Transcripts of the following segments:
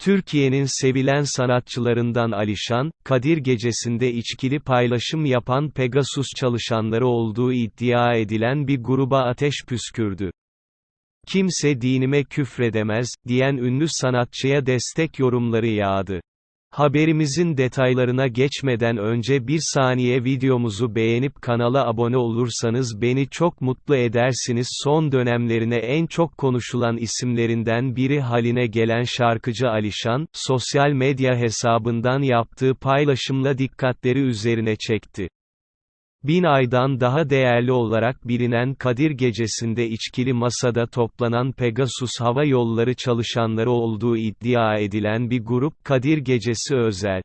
Türkiye'nin sevilen sanatçılarından Alişan, Kadir Gecesi'nde içkili paylaşım yapan Pegasus çalışanları olduğu iddia edilen bir gruba ateş püskürdü. Kimse dinime küfredemez, diyen ünlü sanatçıya destek yorumları yağdı. Haberimizin detaylarına geçmeden önce bir saniye videomuzu beğenip kanala abone olursanız beni çok mutlu edersiniz. Son dönemlerine en çok konuşulan isimlerinden biri haline gelen şarkıcı Alişan, sosyal medya hesabından yaptığı paylaşımla dikkatleri üzerine çekti. Bin aydan daha değerli olarak bilinen Kadir Gecesi'nde içkili masada toplanan Pegasus Hava Yolları çalışanları olduğu iddia edilen bir grup Kadir Gecesi özel.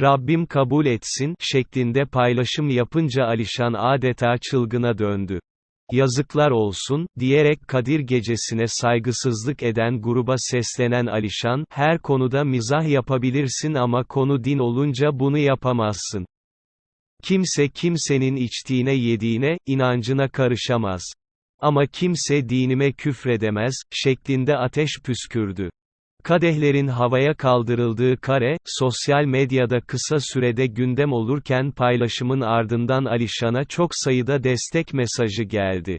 Rabbim kabul etsin, şeklinde paylaşım yapınca Alişan adeta çılgına döndü. Yazıklar olsun, diyerek Kadir Gecesi'ne saygısızlık eden gruba seslenen Alişan, her konuda mizah yapabilirsin ama konu din olunca bunu yapamazsın. Kimse kimsenin içtiğine yediğine, inancına karışamaz. Ama kimse dinime küfredemez, şeklinde ateş püskürdü. Kadehlerin havaya kaldırıldığı kare, sosyal medyada kısa sürede gündem olurken paylaşımın ardından Alişan'a çok sayıda destek mesajı geldi.